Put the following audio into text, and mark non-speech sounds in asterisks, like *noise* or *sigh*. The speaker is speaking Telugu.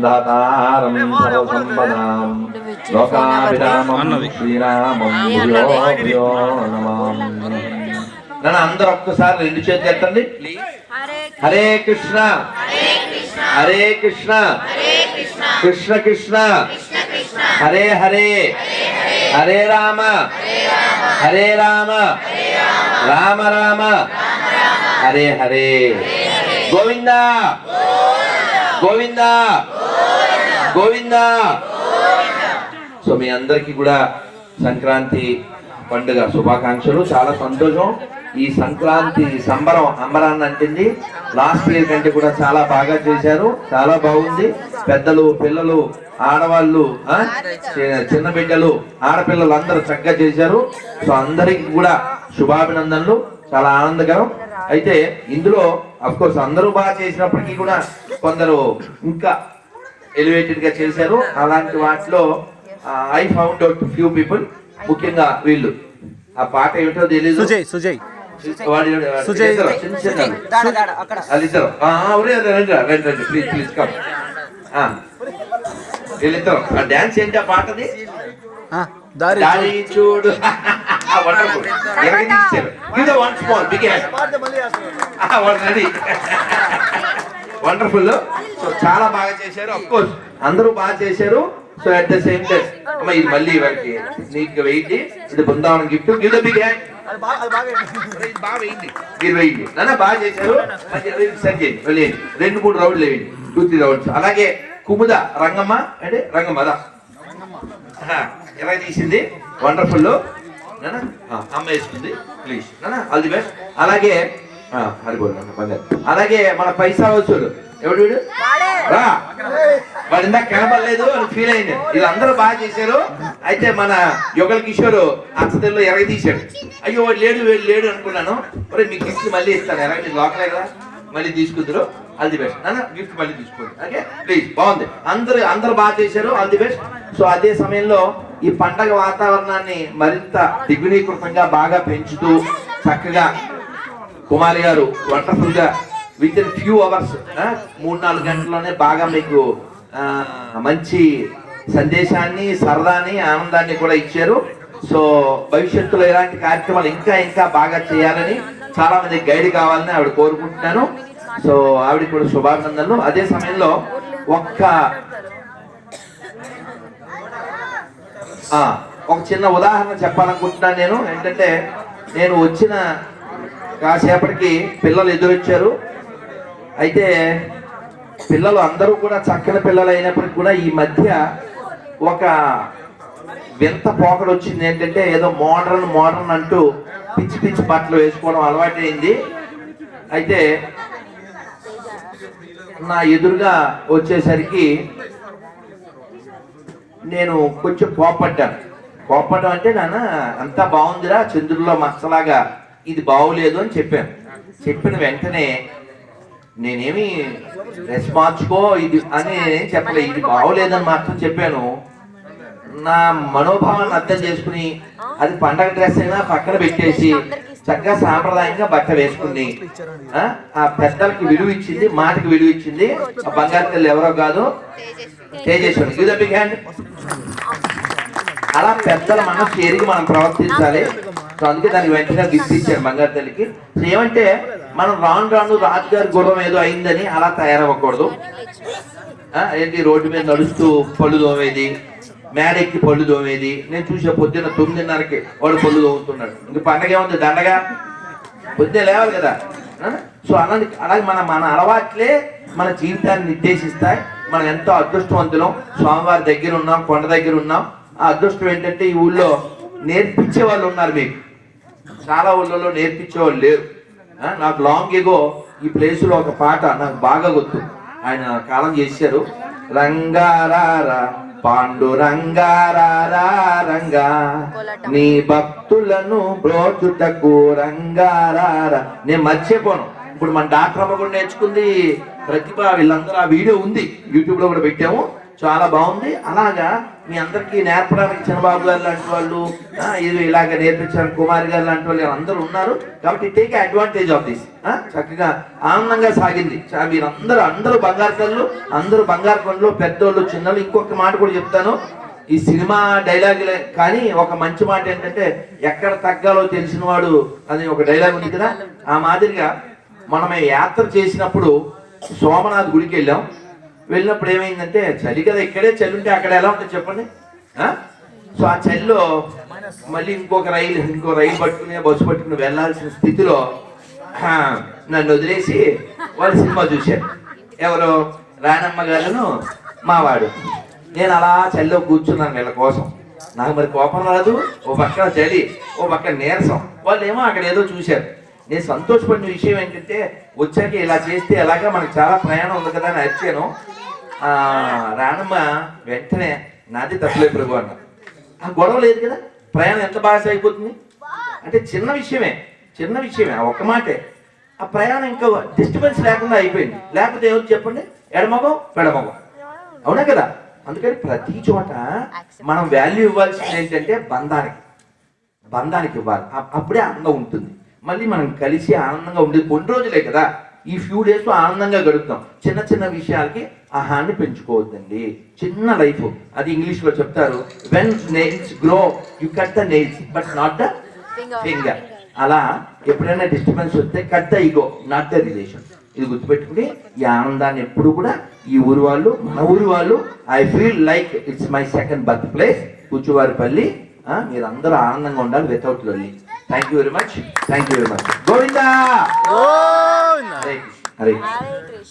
ధాతారం సర్వసంపదాం లోకాభిరామం శ్రీరామం భూయో భూయో నమామి నన్ను అందరూ ఒక్కసారి రెండు చేతులు ఎత్తండి. హరే కృష్ణ. హరే కృష్ణ. కృష్ణ కృష్ణ. హరే హరే. హరే రామ. హరే రామ. రామ రామ. హరే హరే. గోవింద. గోవింద. గోవిందా! సో మీ అందరికీ కూడా సంక్రాంతి పండుగ శుభాకాంక్షలు. చాలా సంతోషం. ఈ సంక్రాంతి సంబరం అంబరాన్ని అంటింది. లాస్ట్ ఇయర్ కంటే కూడా చాలా బాగా చేశారు. చాలా బాగుంది. పెద్దలు పిల్లలు ఆడవాళ్ళు చిన్న బిడ్డలు ఆడపిల్లలు అందరూ చక్కగా చేశారు. సో అందరికి కూడా శుభాభినందనలు. చాలా ఆనందకరం. అయితే ఇందులో అఫ్కోర్స్ అందరూ బాగా చేసినప్పటికీ కూడా కొందరు ఇంకా ఎలివేటెడ్గా చేశారు. అలాంటి వాటిలో I found out few people ముఖ్యంగా వీళ్ళు. ఆ పాట ఏమిటో తెలియదు సుజయ్ సుజయ్. డాన్స్ ఏంటి ఆ పాటది? ఆ, దారి దారి చూడు. *laughs* వండర్ఫుల్ *laughs* సో చాలా బాగా చేశారు. అఫ్ కోర్స్ అందరూ బాగా చేశారు. So at the same time అమ్మ ఇది మళ్ళీ వాళ్ళకి నీకు వేయండి ఇది Brindavanam gift. Give the big hand ఇది బాగా వేయండి మీరు వేయండి నాన్న బాగా చేశారు. మంచి సెట్ చేయండి. వెళ్ళేయండి రెండు మూడు రౌండ్లు వేయండి. Two three rounds. అలాగే కుముద రంగమ్మ అంటే రంగమ్మ దా ఎలా తీసింది? వండర్ఫుల్ అమ్మ వేసుకుంది. ప్లీజ్ నాన్న ఆల్ ది బెస్ట్ అలాగే హరిబోల్ అలాగే మన పైసా వసూలు. ఎవడు వీడు? రా. వాడు ఇందాక కనబడలేదు అని ఫీల్ అయింది. వీళ్ళందరూ బాగా చేశారు. అయితే మన యుగల్ కిషోర్ అచ్చతల్లో ఎరగ తీశాడు. అయ్యో వాడు లేడు వీడు లేడు అనుకున్నాను. మరి మీకు గిఫ్ట్ మళ్ళీ ఇస్తాను. ఎరగ మీరు లోకలే కదా. మళ్ళీ తీసుకుందరు. All the best. నాన్న గిఫ్ట్ మళ్ళీ తీసుకోండి. ఓకే? ప్లీజ్ బాగుంది. అందరూ అందరూ బాగా చేశారు. All the best. సో అదే సమయంలో ఈ పండగ వాతావరణాన్ని మరింత దిగునీకృతంగా బాగా పెంచుతూ చక్కగా కుమారి గారు వండర్ఫుల్గా విత్ ఇన్ ఫ్యూ అవర్స్ మూడు నాలుగు గంటల్లోనే బాగా మీకు మంచి సందేశాన్ని సరదాని ఆనందాన్ని కూడా ఇచ్చారు. సో భవిష్యత్తులో ఇలాంటి కార్యక్రమాలు ఇంకా ఇంకా బాగా చేయాలని చాలా మంది గైడ్ కావాలని ఆవిడ కోరుకుంటున్నాను. సో ఆవిడ కూడా శుభాభినందనలు. అదే సమయంలో ఒక్క ఒక చిన్న ఉదాహరణ చెప్పాలనుకుంటున్నాను నేను. ఏంటంటే నేను వచ్చిన కాసేపటికి పిల్లలు ఎదురొచ్చారు. అయితే పిల్లలు అందరూ కూడా చక్కని పిల్లలు అయినప్పటికి కూడా ఈ మధ్య ఒక వింత పోకడు వచ్చింది ఏంటంటే ఏదో మోడర్న్ మోడర్న్ అంటూ పిచ్చి పిచ్చి బట్టలు వేసుకోవడం అలవాటైంది. అయితే నా ఎదురుగా వచ్చేసరికి నేను కొంచెం కోపడ్డాను కోపడ్డం అంటే నాన్న అంతా బాగుందిరా చంద్రుల్లో మచ్చలాగా ఇది బాగోలేదు అని చెప్పాను. చెప్పిన వెంటనే నేనేమి డ్రెస్ మార్చుకో ఇది అని నేనేం చెప్పలే. ఇది బాగోలేదని మాత్రం చెప్పాను. నా మనోభావాన్ని అర్థం చేసుకుని అది పండగ డ్రెస్ అయినా పక్కన పెట్టేసి చక్కగా సాంప్రదాయంగా బట్ట వేసుకుని ఆ, పెద్దలకి విలువ ఇచ్చింది మాటకి విలువ ఇచ్చింది ఆ బంగారు తల్లి ఎవరో కాదు Tejeswari give the big hand అలా పెద్దల మనసు ఎరిగి మనం ప్రవర్తించాలి. సో అందుకే దానికి వెంటనే గిఫ్ట్ ఇచ్చారు బంగారు తల్లికి. సో ఏమంటే మనం రాను రాను రాజుగారి గుర్రం ఏదో అయిందని అలా తయారవ్వకూడదు. ఏంటి రోడ్డు మీద నడుస్తూ పళ్ళు తోమేది మేడెక్కి పళ్ళు తోమేది. నేను చూసే పొద్దున్న తొమ్మిదిన్నరకి వాడు పళ్ళు తోముతున్నాడు. ఇంక పండగ ఏముంది దండగా? పొద్దున లేవాలి కదా. సో అలాంటి అలాగే మన మన అలవాట్లే మన జీవితాన్ని నిర్దేశిస్తాయి. మనం ఎంతో అదృష్టవంతులం. స్వామివారి దగ్గర ఉన్నాం కొండ దగ్గర ఉన్నాం. ఆ అదృష్టం ఏంటంటే ఈ ఊళ్ళో నేర్పించే వాళ్ళు ఉన్నారు మీకు. చాలా ఊళ్ళలో నేర్పించే వాళ్ళు లేరు. నాకు లాంగ్ ఎగో ఈ ప్లేస్లో ఒక పాట నాకు బాగా గుర్తు. ఆయన కాలం చేశారు. రంగారారా పాండు రంగారారా రంగా. నీ భక్తులను బ్రోచుటకు రంగారారా నేను మర్చిపోను. ఇప్పుడు మన డాక్టర్ అమ్మ కూడా నేర్చుకుంది. ప్రతిభ వీళ్ళందరూ ఆ వీడియో ఉంది. యూట్యూబ్లో కూడా పెట్టాము. చాలా బాగుంది. అలాగా మీ అందరికీ నేర్పడానికి చిన్నబాబు గారు లాంటి వాళ్ళు ఇది ఇలాగ నేర్పించారు కుమారి గారు లాంటి వాళ్ళు అందరూ ఉన్నారు. కాబట్టి టేక్ అడ్వాంటేజ్ ఆఫ్ దిస్ చక్కగా ఆనందంగా సాగింది. మీరందరూ అందరూ బంగారు కళ్ళు అందరూ బంగారు కొండలు పెద్దోళ్ళు చిన్నోళ్ళు ఇంకొక మాట కూడా చెప్తాను. ఈ సినిమా డైలాగులే కానీ ఒక మంచి మాట ఏంటంటే ఎక్కడ తగ్గాలో తెలిసిన వాడు అని ఒక డైలాగ్ ఉంది కదా. ఆ మాదిరిగా మనం యాత్ర చేసినప్పుడు సోమనాథ్ గుడికి వెళ్ళాం. వెళ్ళినప్పుడు ఏమైందంటే చలి కదా ఇక్కడే చలి ఉంటే అక్కడ ఎలా ఉంటుంది చెప్పండి? సో ఆ చలిలో మళ్ళీ ఇంకొక రైలు ఇంకో రైలు పట్టుకుని బస్సు పట్టుకుని వెళ్ళాల్సిన స్థితిలో నన్ను వదిలేసి వాళ్ళు సినిమా చూశారు. ఎవరు? రానమ్మ గారును మావాడు. నేను అలా చలిలో కూర్చున్నాను వీళ్ళ కోసం. నాకు మరి కోపం రాదు ఓ పక్కన చలి ఓ పక్కన నీరసం. వాళ్ళు ఏమో అక్కడ ఏదో చూశారు. నేను సంతోషపడిన విషయం ఏంటంటే వచ్చాక ఇలా చేస్తే ఎలాగా మనకు చాలా ప్రయాణం ఉంది కదా అని అరిచాను. ఆ, రానమ్మ వెంటనే నాది తప్పలేదు ప్రభు అన్న. ఆ గొడవ లేదు కదా? ప్రయాణం ఎంత బాగా సాగిపోతుంది అంటే చిన్న విషయమే చిన్న విషయమే ఆ ఒక్క మాటే. ఆ ప్రయాణం ఇంకా డిస్టర్బెన్స్ లేకుండా అయిపోయింది. లేకపోతే ఏమో చెప్పండి? ఎడమగం పెడమగం. అవునా కదా? అందుకని ప్రతి చోట మనం వాల్యూ ఇవ్వాల్సింది ఏంటంటే బంధానికి. బంధానికి ఇవ్వాలి. అప్- అప్పుడే ఆనందం ఉంటుంది. మళ్ళీ మనం కలిసి ఆనందంగా ఉండేది కొన్ని రోజులే కదా? ఈ ఫ్యూ డేస్ ఆనందంగా గడుపుతాం. చిన్న చిన్న విషయాలకి ఆహాన్ని పెంచుకోవద్దండి. చిన్న లైఫ్ అది ఇంగ్లీష్లో చెప్తారు when nails grow you cut the nails but not the finger అలా ఎప్పుడైనా డిస్టర్బెన్స్ వస్తే cut the ego not the relation ఇది గుర్తుపెట్టుకుని ఈ ఆనందాన్ని ఎప్పుడు కూడా ఈ ఊరు వాళ్ళు మన ఊరి వాళ్ళు I feel like it's my second birth place Kuchuvaripalli మీరందరూ ఆనందంగా ఉండాలి వితౌట్ లొల్లి thank you very much thank you very much Govinda Hare Krishna Hare Krishna